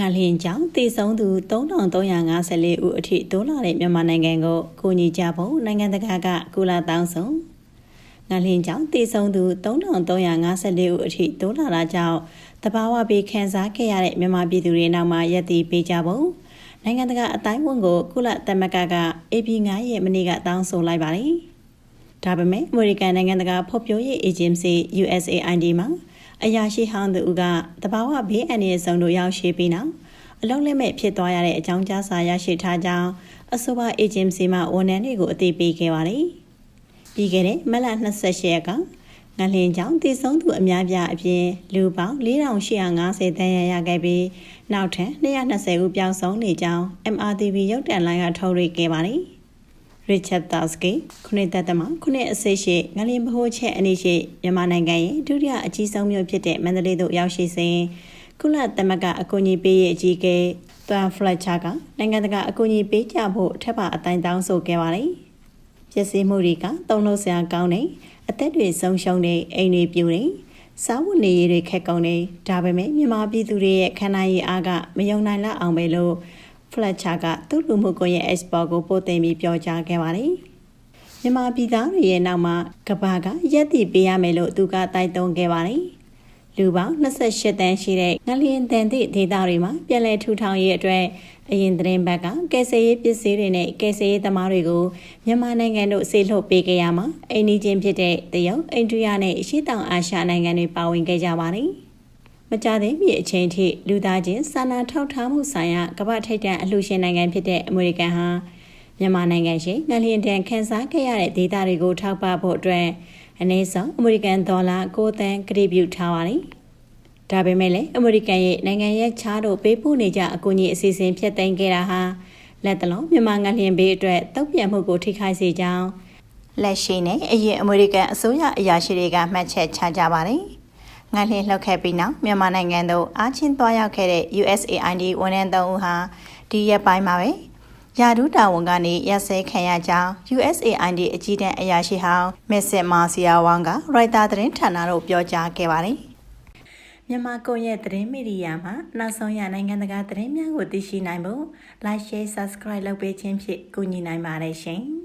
ငလျင်ကြောင့်တည်ဆုံးသူ3354ဦးအထိတိုးလာတဲ့မြန်မာနိုင်ငံကိုကိုညီကြဖို့နိုင်ငံတကာကကုလတောင်းဆိုငလျင်ကြောင့်တည်ဆုံးသူ3354ဦးအထိတိုးလာတာကြောင့်တဘာဝဘေးခံစားခဲ့ရတဲ့မြန်မာပြည်သူတွေနောက်မှာရက်တည်ပေးကြဖို့နိုင်ငံတကာအတိုင်းဝန်ကိုကုလသမဂ္ဂက AP 9ရက်မနေ့ကတောင်းဆိုလိုက်ပါတယ်။ဒါပေမဲ့အမေရိကန်နိုင်ငံတကာဖော်ပြရေးအေဂျင်စီ USAID မှာ အရာရှိဟောင်းသူကတဘာဝဘေးအန္တရာယ်ဆောင်တို့ရောက်ရှိပြီးနောက်အလုံးလက်မဲ့ဖြစ်သွားရတဲ့အကြောင်းကြားစာရရှိထားကြောင်းအဆိုပါအေဂျင်စီမှဝန်ထမ်းတွေကိုအသိပေးခဲ့ပါတယ်။ပြီးခဲ့တဲ့မတ်လ28ရက်ကငလင်ကြောင့်တည်ဆုံးသူအများပြားအပြင်လူပေါင်း4850တန်းရရခဲ့ပြီးနောက်ထပ်220ဦးပျောက်ဆုံးနေကြောင်း MRTV ရုပ်တံလိုင်းကထုတ်လွှင့်ခဲ့ပါတယ်။ Richard Dawski ခုနှစ်သက်သမခုနှစ်အစိရှိငလင်ဘိုးချက်အနည်းရှိမြန်မာနိုင်ငံရဲ့ဒုတိယအကြီးဆုံးမြို့ဖြစ်တဲ့မန္တလေးသို့ရောက်ရှိစဉ်ကုလသမဂ္ဂအကူအညီပေးရေးအကြီးအကဲတွန်ဖလက်ချာကနိုင်ငံတကာအကူအညီပေးကြဖို့ထပ်ပါအတိုင်းတောင်းဆိုခဲ့ပါတယ်။ပြည်စည်းမှုတွေကတုံ့လို့ဆရာကောင်းတဲ့အသက်တွေဆုံးရှုံးနေအိမ်တွေပြိုနေစားဝတ်နေရေးတွေခက်ကုန်နေဒါပေမဲ့မြန်မာပြည်သူတွေရဲ့ခန္ဓာရည်အားကမယုံနိုင်လောက်အောင်ပဲလို့ ဖလက်ချာကသူ့လူမှုကွန်ရက် export ကိုပို့တင်ပြီးပြောကြားခဲ့ပါတယ်။မြန်မာပြည်သားတွေရဲ့နောက်မှာကဘာကရက်တည်ပေးရမယ်လို့သူကတိုက်တွန်းခဲ့ပါတယ်။လူပေါင်း28တန်းရှိတဲ့ငလျင်တန်သည့်ဒေသတွေမှာပြည်လဲထူထောင်ရေးအတွက်အရင်သတင်းဘက်ကကယ်ဆယ်ရေးပစ္စည်းတွေနဲ့ကယ်ဆယ်ရေးသမားတွေကိုမြန်မာနိုင်ငံတို့ဆေးလှုပ်ပေးကြရမှာအိန္ဒိချင်းဖြစ်တဲ့တရုတ်အိန္ဒိယနဲ့ရှေ့တောင်အာရှနိုင်ငံတွေပါဝင်ခဲ့ကြပါတယ်။ မကြသေးမီအချိန်ထိလူသားချင်းစာနာထောက်ထားမှုဆိုင်ရာကမ္ဘာထိပ်တန်းအလှူရှင်နိုင်ငံဖြစ်တဲ့အမေရိကန်ဟာမြန်မာနိုင်ငံရှိငလျင်တန်ခန်းစားခဲ့ရတဲ့ဒေသတွေကိုထောက်ပံ့ဖို့အတွက်အနည်းဆုံးအမေရိကန်ဒေါ်လာ9သန်းကတိပြုထားပါတယ်။ဒါပေမဲ့လည်းအမေရိကန်ရဲ့နိုင်ငံရဲ့ချားတို့ပေးပို့နေကြအကူအညီအစီအစဉ်ဖြတ်သိမ်းခဲ့တာဟာလက်တလုံးမြန်မာငလျင်ဘေးအတွက်တုံ့ပြန်မှုကိုထိခိုက်စေကြောင်းလက်ရှိနဲ့အရင်အမေရိကန်အစိုးရအရာရှိတွေကမှတ်ချက်ချကြပါတယ်။ ငလျင်လှုပ်ခဲ့ပြီးနောက်မြန်မာနိုင်ငံသို့အားချင်းသွားရောက်ခဲ့တဲ့ USAID ဝန်ထမ်း၃ဦးဟာဒီရက်ပိုင်းမှာပဲယာဒူးတာဝန်ကနေရက်စဲခံရကြောင်း USAID အကြီးတန်းအရာရှိဟောင်းမစ်စစ်မာစီယာဝမ်ကရိုက်တာသတင်းဌာနတို့ပြောကြားခဲ့ပါတယ်။မြန်မာကွန်ရက်သတင်းမီဒီယာမှာနောက်ဆုံးရနိုင်ငံတကာသတင်းများကိုသိရှိနိုင်ဖို့ Like Share Subscribe လုပ်ပေးခြင်းဖြင့်ကူညီနိုင်ပါတယ်ရှင်။